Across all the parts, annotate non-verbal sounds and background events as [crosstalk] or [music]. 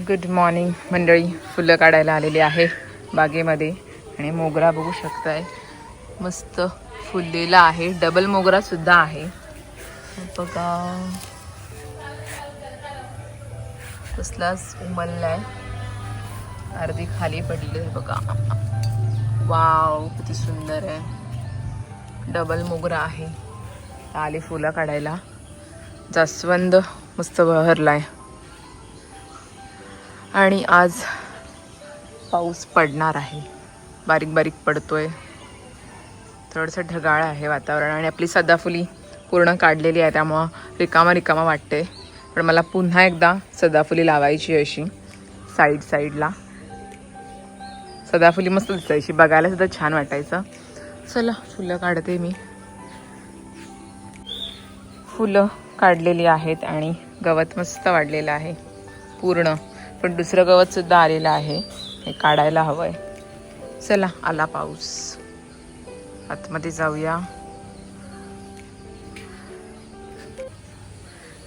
Good morning मंडळी. फुलं काढायला आलेली आहे बागेमध्ये आणि मोगरा बघू शकताय. मस्त फुललेला आहे. डबल मोगरा सुद्धा आहे. बघा. कसलाच उमललाय. अर्धी खाली पडली आहे बघा. वाव किती सुंदर आहे. डबल मोगरा आहे. आली फुलं काढायला. जास्वंद मस्त बहरलाय. आणि आज पाऊस पडणार आहे. बारीक बारीक पडतोय. थोडंसं ढगाळ आहे वातावरण आणि आपली सदाफुली पूर्ण काढलेली आहे त्यामुळं रिकामा रिकामा वाटते पण मला पुन्हा एकदा सदाफुली लावायची अशी साईड साईडला. सदाफुली मस्त दिसायची बघायला सुद्धा छान वाटायचं. चला फुलं काढते मी. फुलं काढलेली आहेत आणि गवत मस्त वाढलेलं आहे पूर्ण. पण दुसरं गवत सुद्धा आलेलं आहे. हे काढायला हवंय. चला आला पाऊस. आतमध्ये जाऊया.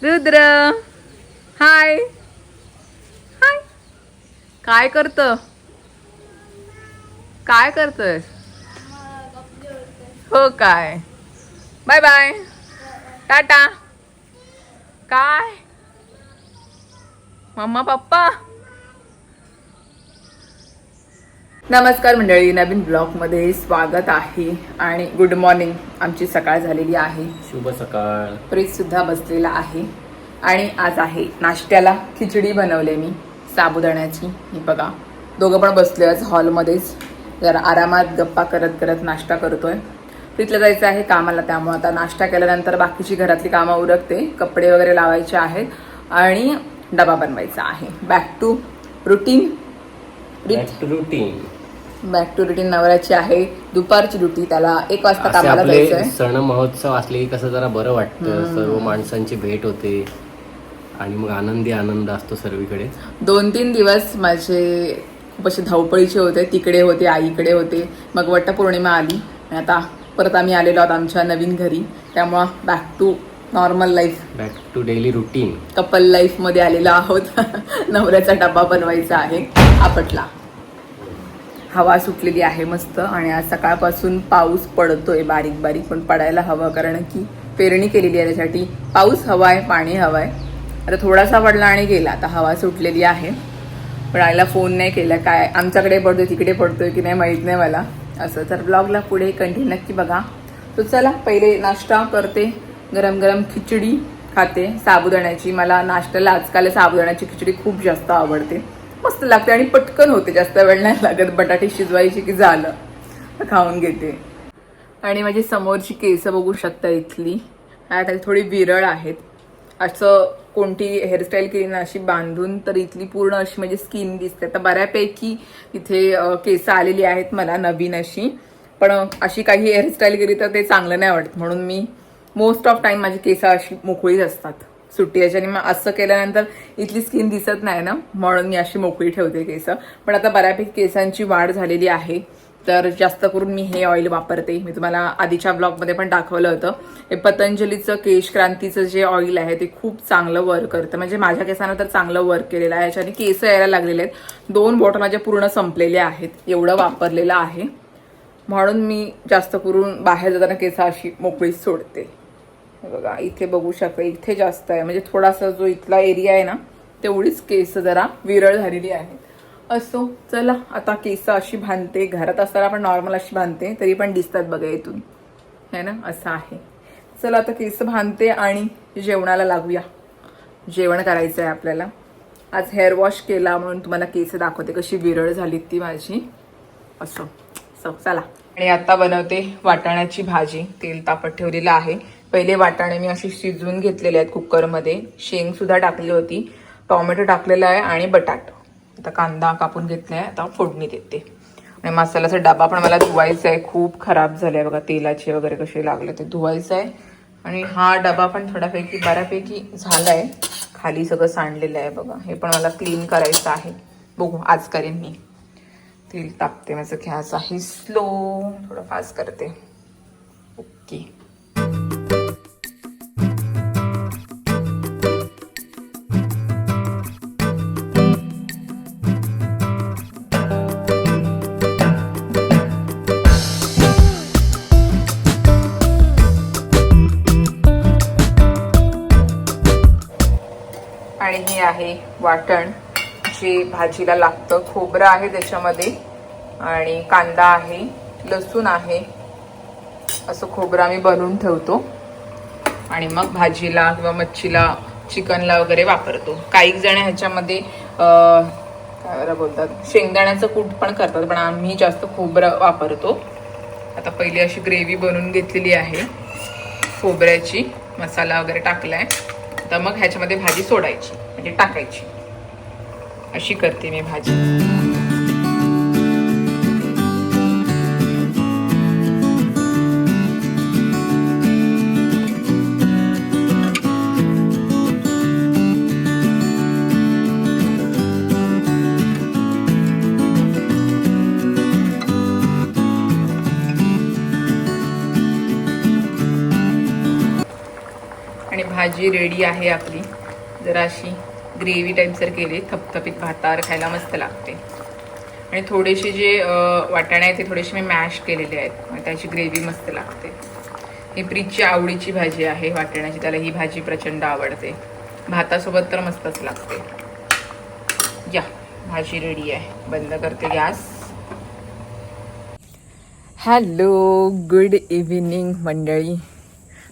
रुद्र! हाय! हाय! काय करत? काय करतोय? हो काय. Bye bye. टाटा. काय? मम्मा पप्पा. नमस्कार मंडळी नवीन ब्लॉगमध्ये स्वागत आहे आणि गुड मॉर्निंग आमची सकाळ झालेली आहे. शुभ सकाळ. प्रीत सुद्धा बसलेला आहे. आणि आज आहे नाश्त्याला खिचडी बनवले मी साबुदाण्याची. ही बघा दोघं पण बसले आज हॉलमध्येच. जरा आरामात गप्पा करत करत नाश्ता करतोय. प्रीतला जायचं आहे कामाला त्यामुळे आता नाश्ता केल्यानंतर बाकीची घरातली कामं उरकते. कपडे वगैरे लावायचे आहेत. आणि डबा बनवायचा आहे. Back to routine Preet back to routine back to routine नवऱ्याची आहे. दुपारची ड्युटी त्याला एक वाजता कामाला सण महोत्सव असले की कसं जरा बरं वाटतं. सर्व माणसांची भेट होते. आणि मग आनंदी आनंद असतो सर्वीकडे. दोन तीन दिवस माझे खूप असे धावपळीचे होते. तिकडे होते आईकडे होते. मग वटपौर्णिमा आली. आणि आता परत आम्ही आलेलो आहोत आमच्या नवीन घरी. त्यामुळं back to normal life back to daily routine couple लाईफमध्ये आलेलो आहोत. [laughs] नवऱ्याचा डबा बनवायचा आहे. आपटला. हवा सुटलेली आहे मस्त आणि आज सकाळपासून पाऊस पडतोय बारीक बारीक पण पडायला हवं कारण की पेरणी केलेली आहे त्यासाठी. पाऊस हवाय पाणी हवाय. आता थोडासा पडला आणि गेला. आता हवा सुटलेली आहे. पण आईला फोन नाही केला. काय आमच्याकडे पडतोय तिकडे पडतोय की नाही माहीत नाही मला. असं तर ब्लॉगला पुढे कंटिन्यू नक्की बघा. तो चला पहिले नाश्ता करते. गरम गरम खिचडी खाते साबुदाण्याची. मला नाश्त्याला आजकाल साबुदाण्याची खिचडी खूप जास्त आवडते. मस्त लागते आणि पटकन होते जास्त वेळ नाही लागत. बटाटे शिजवायची की झालं खाऊन घेते. आणि माझी समोरची केस बघू शकता इथली. आता थोडी विरळ आहेत. असं कोणती हेअरस्टाईल केली ना अशी बांधून तर इथली पूर्ण अशी म्हणजे स्किन दिसते. तर बऱ्यापैकी इथे केसं केस आलेली आहेत मला नवीन अशी. पण अशी काही हेअरस्टाईल केली तर ते चांगलं नाही वाटत म्हणून मी मोस्ट ऑफ टाइम माझी केस अशी मोकळीच असतात. सुट्टी याच्याने मग असं केल्यानंतर इथली स्किन दिसत नाही ना म्हणून मी अशी मोकळी ठेवते केस. पण आता बऱ्यापैकी केसांची वाढ झालेली आहे. तर जास्त करून मी हे ऑइल वापरते. मी तुम्हाला आधीच्या ब्लॉगमध्ये पण दाखवलं होतं. हे पतंजलीचं केश क्रांतीचं जे ऑइल आहे ते खूप चांगलं वर्क करतं. म्हणजे माझ्या केसांना तर चांगलं वर्क केलेलं आहे. याच्याने केस यायला लागलेले आहेत. दोन बॉटल माझ्या पूर्ण संपलेल्या आहेत. एवढं वापरलेलं आहे. म्हणून मी जास्त करून बाहेर जाताना केस अशी मोकळीच सोडते. बघा इथे बघू शकता इथे जास्त आहे. म्हणजे थोडासा जो इथला एरिया आहे ना तेवढीच केस जरा विरळ झालेली आहेत. असो चला आता केस अशी बांधते घरात असताना पण नॉर्मल अशी बांधते तरी पण दिसतात बघा इथून. है ना? असं आहे. चला आता केस बांधते आणि जेवणाला लागूया. जेवण करायचं आहे आपल्याला. आज हेअर वॉश केला म्हणून तुम्हाला केस दाखवते कशी विरळ झाली ती माझी. असो सो चला. आणि आता बनवते वाटाण्याची भाजी. तेल तापत ठेवलेलं आहे. पहिले वाटाणे मी असे शिजवून घेतलेले आहेत कुकरमध्ये. शेंग सुद्धा टाकली होती. टॉमॅटो टाकलेला आहे आणि बटाट. आता कांदा कापून घेतलाय आता फोडणी देते. आणि मसाल्याचा डबा पण मला धुवायचा आहे. खूप खराब झाले बघा तेलाचे वगैरे कसे लागले ते धुवायचं आहे. आणि हा डबा पण थोड्यापैकी बऱ्यापैकी झालाय. खाली सगळं सांडलेलं आहे बघा. हे पण मला क्लीन करायचं आहे. बघू आज करेन मी. तेल तापते माझं गॅस आहे स्लो. थोडं फास्ट करते. ओके. आणि हे आहे वाटण जे भाजीला लागतं. खोबरं आहे त्याच्यामध्ये आणि कांदा आहे लसूण आहे. असं खोबरं आम्ही बनवून ठेवतो. आणि मग भाजीला किंवा मच्छीला चिकनला वगैरे वापरतो. काही जण ह्याच्यामध्ये काय बरं बोलतात? शेंगदाण्याचं कूट पण करतात पण आम्ही जास्त खोबरं वापरतो. आता पहिली अशी ग्रेव्ही बनवून घेतलेली आहे. खोबऱ्याची मसाला वगैरे टाकला आहे तर मग ह्याच्यामध्ये भाजी सोडायची म्हणजे टाकायची. अशी करते मी भाजी. भाजी रेडी आहे आपली. जरा अशी ग्रेव्ही टाईपसर केली थपथपीत भातावर खायला मस्त लागते. आणि थोडेसे जे वाटाणे आहेत ते थोडेसे मी मॅश केलेले आहेत. मग त्याची ग्रेव्ही मस्त लागते. ही प्रीतची आवडीची भाजी आहे वाटाण्याची. त्याला ही भाजी प्रचंड आवडते. भातासोबत तर मस्तच लागते. या भाजी रेडी आहे. बंद करते गॅस. हॅलो गुड इव्हिनिंग मंडळी.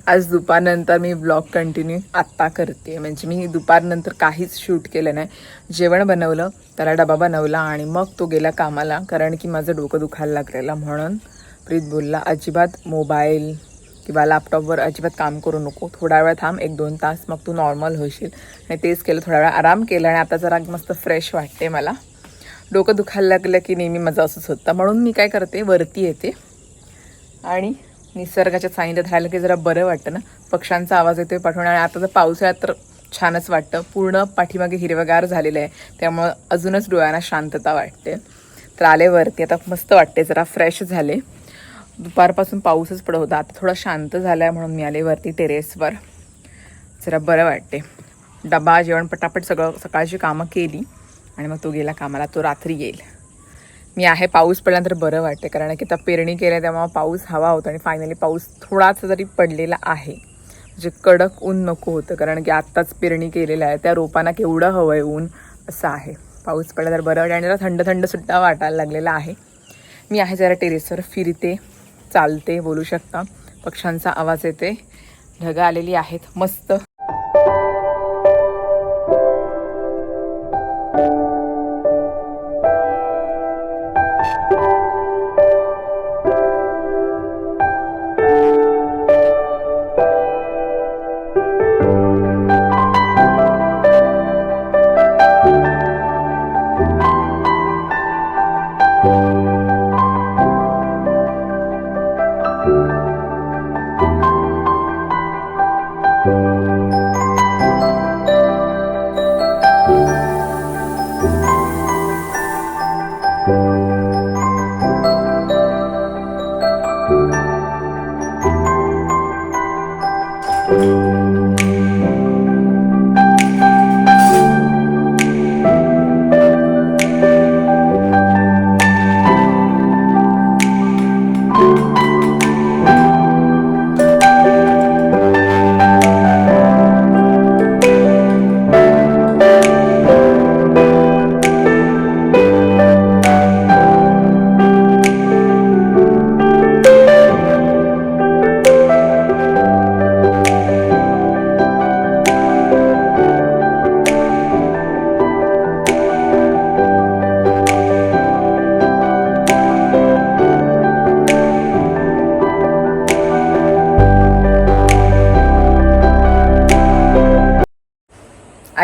आज दुपारनंतर मी ब्लॉग कंटिन्यू आत्ता करते. म्हणजे मी दुपारनंतर काहीच शूट केलं नाही. जेवण बनवलं त्याला डबा बनवला आणि मग तो गेला कामाला कारण की माझं डोकं दुखायला लागलेलं म्हणून प्रीत बोलला अजिबात मोबाईल किंवा लॅपटॉपवर अजिबात काम करू नको. थोडा वेळ थांब एक दोन तास मग तू नॉर्मल होशील. आणि तेच केलं थोडा वेळ आराम केला आणि आता जरा मस्त फ्रेश वाटते मला. डोकं दुखायला लागलं की नेहमी माझं असंच होतं. म्हणून मी काय करते वरती येते आणि निसर्गाच्या सानिध्यात राहिलं की जरा बरं वाटतं ना. पक्ष्यांचा आवाज येतोय पाठवून आणि आता तर पावसाळ्यात तर छानच वाटतं. पूर्ण पाठीमागे हिरवगार झालेलं आहे. त्यामुळं अजूनच डोळ्यांना शांतता वाटते. तर आले वरती. आता मस्त वाटते जरा फ्रेश झाले. दुपारपासून पाऊसच पडत होता. आता थोडा शांत झाला आहे म्हणून मी आले वरती टेरेसवर जरा बरं वाटते डबा जेवण पटापट सगळं सकाळची कामं केली आणि मग तो गेला कामाला. तो रात्री येईल. मी आहे पाऊस पडल्यानंतर बरं वाटते कारण की आता पेरणी केल्या त्यामुळे पाऊस हवा होता आणि फायनली पाऊस थोडासा जरी पडलेला आहे म्हणजे कडक ऊन नको होतं कारण की आत्ताच पेरणी केलेलं आहे त्या रोपांना केवढं हवं आहे ऊन असं आहे. पाऊस पडला तर बरं वाटतं आणि जरा थंड थंड सुद्धा वाटायला लागलेला आहे. मी आहे जरा टेरेसवर फिरते चालते बोलू शकता. पक्ष्यांचा आवाज येते ढगं आलेली आहेत मस्त.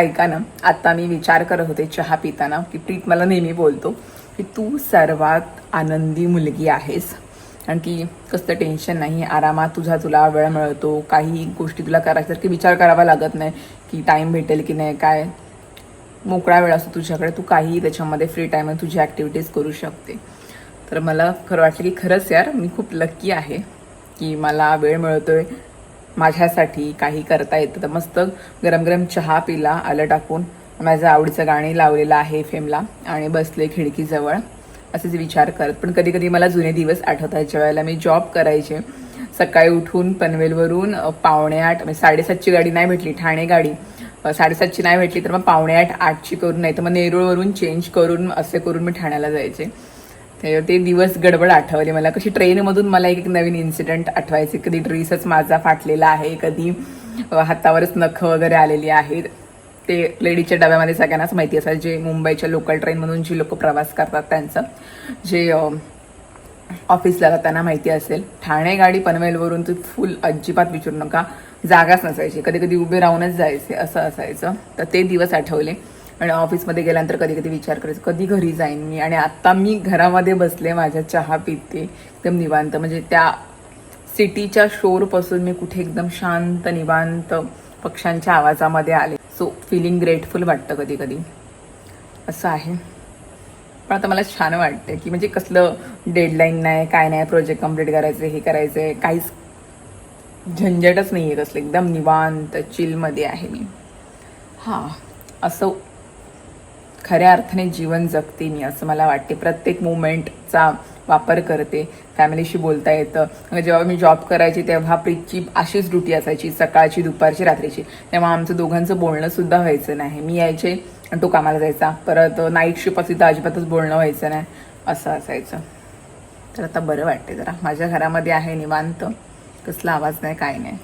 ऐका ना आता मी विचार करत होते चहा पिताना की प्रीत मला नेहमी बोलतो की तू सर्वात आनंदी मुलगी आहेस. कारण की कसलं टेन्शन नाही आरामात तुझा तुला वेळ मिळतो काही गोष्टी तुला करायच्या की विचार करावा लागत नाही की टाईम भेटेल की नाही काय मोकळा वेळ असतो तुझ्याकडे तू काही त्याच्यामध्ये फ्री टाईम तुझी ॲक्टिव्हिटीज करू शकते. तर मला खरं वाटलं की खरंच यार मी खूप लक्की आहे की मला वेळ मिळतोय माझ्यासाठी काही करता येतं. तर मस्त गरम गरम चहा पिला आलं टाकून. माझं आवडीचं गाणी लावलेलं आहे फेमला आणि बसले खिडकीजवळ. असेच विचार करत. पण कधी कधी मला जुने दिवस आठवतात. ज्या वेळेला मी जॉब करायचे सकाळी उठून पनवेलवरून पावणे आठ म्हणजे साडेसातची गाडी नाही भेटली ठाणे गाडी. साडेसातची नाही भेटली तर मग पावणे आठ आठची करून नाही तर मग नेरूळवरून चेंज करून असे करून मी ठाण्याला जायचे. ते ते दिवस गडबड आठवले मला. कशी ट्रेनमधून मला एक एक नवीन इन्सिडेंट आठवायचे. कधी ड्रेसच माझा फाटलेला आहे कधी हातावरच नख वगैरे आलेली आहेत. ते लेडीच्या डब्यामध्ये सगळ्यांनाच माहिती असतात जे मुंबईच्या लोकल ट्रेनमधून जी लोक प्रवास करतात त्यांचं. जे ऑफिसला जाताना माहिती असेल. ठाणे गाडी पनवेलवरून तर फुल अजिबात विचारू नका. जागाच नसायची. कधी कधी उभे राहूनच जायचे. असं असायचं. तर ते दिवस आठवले. आणि ऑफिसमध्ये गेल्यानंतर कधी कधी विचार करायचं कधी घरी जाईन मी? आणि आत्ता मी घरामध्ये बसले माझ्या चहा पिते एकदम निवांत. म्हणजे त्या सिटीच्या शोरपासून मी कुठे एकदम शांत निवांत पक्ष्यांच्या आवाजामध्ये आले. सो फिलिंग ग्रेटफुल वाटतं कधी कधी. असं आहे. पण आता मला छान वाटतं की म्हणजे कसलं डेडलाईन नाही काय नाही प्रोजेक्ट कंप्लीट करायचं हे करायचं आहे काहीच झंझटच नाही आहे कसलं. एकदम निवांत चिलमध्ये आहे मी. हां असं खऱ्या अर्थाने जीवन जगते मी असं मला वाटते. प्रत्येक मुवमेंटचा वापर करते. फॅमिलीशी बोलता येतं. जेव्हा मी जॉब करायची तेव्हा प्रीतची अशीच ड्युटी असायची सकाळची दुपारची रात्रीची. तेव्हा आमचं दोघांचं बोलणं सुद्धा व्हायचं नाही. मी यायचे आणि तो कामाला जायचा. परत नाईट शिफ्ट असली तर अजिबातच बोलणं व्हायचं नाही. असं असायचं. तर आता बरं वाटते जरा. माझ्या घरामध्ये आहे निवांत. कसला आवाज नाही काय नाही.